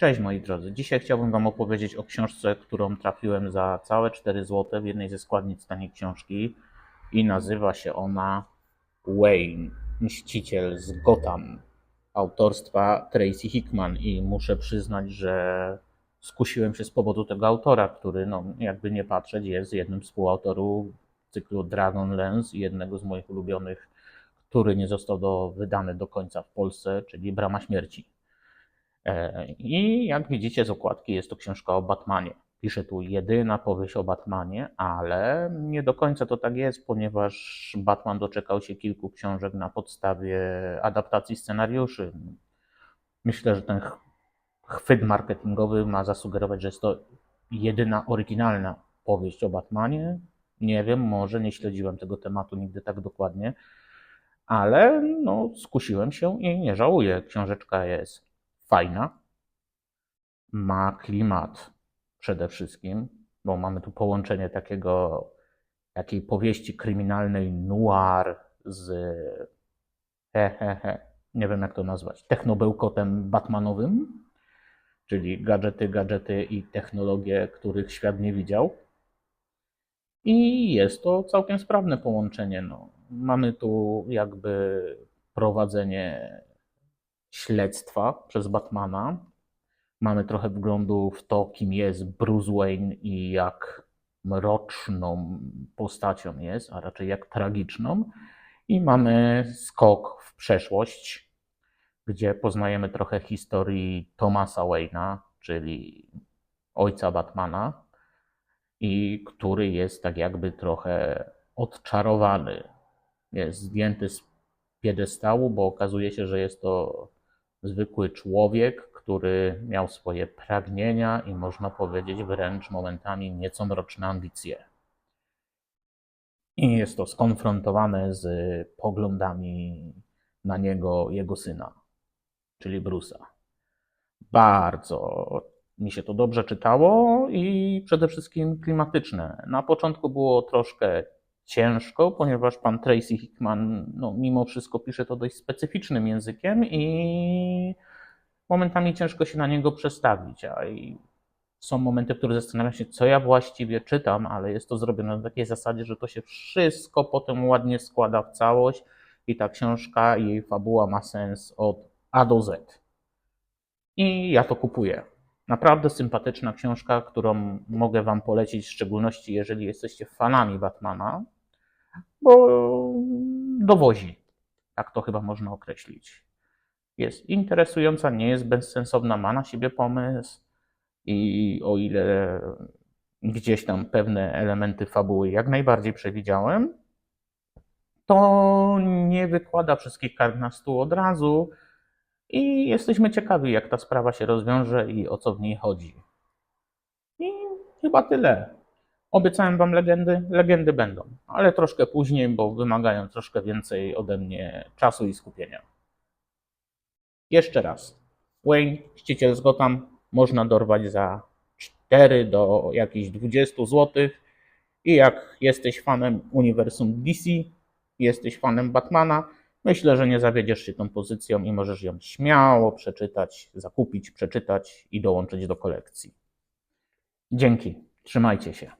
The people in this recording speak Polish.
Cześć moi drodzy. Dzisiaj chciałbym Wam opowiedzieć o książce, którą trafiłem za całe 4 zł w jednej ze składnic taniej książki i nazywa się ona Wayne, Mściciel z Gotham autorstwa Tracy Hickman i muszę przyznać, że skusiłem się z powodu tego autora, który no, jakby nie patrzeć jest jednym z współautorów cyklu Dragonlance i jednego z moich ulubionych, który nie został do, wydany do końca w Polsce, czyli Brama Śmierci. E, I jak widzicie z okładki jest to książka o Batmanie. Pisze tu jedyna powieść o Batmanie, ale nie do końca to tak jest, ponieważ Batman doczekał się kilku książek na podstawie adaptacji scenariuszy. Myślę, że ten ch- chwyt marketingowy ma zasugerować, że jest to jedyna oryginalna powieść o Batmanie. Nie wiem, może nie śledziłem tego tematu nigdy tak dokładnie, ale no, skusiłem się i nie żałuję. Książeczka jest fajna, ma klimat przede wszystkim, bo mamy tu połączenie takiego, takiej powieści kryminalnej noir z, he, he, he, nie wiem jak to nazwać, technobełkotem batmanowym, czyli gadżety, gadżety i technologie, których świat nie widział. I jest to całkiem sprawne połączenie. No. Mamy tu jakby prowadzenie śledztwa przez Batmana. Mamy trochę wglądu w to, kim jest Bruce Wayne i jak mroczną postacią jest, a raczej jak tragiczną. I mamy skok w przeszłość, gdzie poznajemy trochę historii Thomasa Wayne'a, czyli ojca Batmana, i który jest tak jakby trochę odczarowany. Jest zdjęty z piedestału, bo okazuje się, że jest to zwykły człowiek, który miał swoje pragnienia i można powiedzieć wręcz momentami nieco mroczne ambicje. I jest to skonfrontowane z poglądami na niego jego syna, czyli Bruce'a. Bardzo mi się to dobrze czytało i przede wszystkim klimatyczne. Na początku było troszkę ciężko, ponieważ pan Tracy Hickman, no, mimo wszystko pisze to dość specyficznym językiem i momentami ciężko się na niego przestawić. A są momenty, w których zastanawiam się, co ja właściwie czytam, ale jest to zrobione na takiej zasadzie, że to się wszystko potem ładnie składa w całość i ta książka i jej fabuła ma sens od A do Z. I ja to kupuję. Naprawdę sympatyczna książka, którą mogę Wam polecić, w szczególności jeżeli jesteście fanami Batmana, bo dowozi. Tak to chyba można określić. Jest interesująca, nie jest bezsensowna, ma na siebie pomysł i o ile gdzieś tam pewne elementy fabuły jak najbardziej przewidziałem, to nie wykłada wszystkich kart na stół od razu i jesteśmy ciekawi, jak ta sprawa się rozwiąże i o co w niej chodzi. I chyba tyle. Obiecałem Wam legendy, legendy będą, ale troszkę później, bo wymagają troszkę więcej ode mnie czasu i skupienia. Jeszcze raz. Wayne, Ściciel z Gotham, można dorwać za 4 do jakichś 20 zł. I jak jesteś fanem uniwersum DC, jesteś fanem Batmana, myślę, że nie zawiedziesz się tą pozycją i możesz ją śmiało przeczytać, zakupić, przeczytać i dołączyć do kolekcji. Dzięki, trzymajcie się.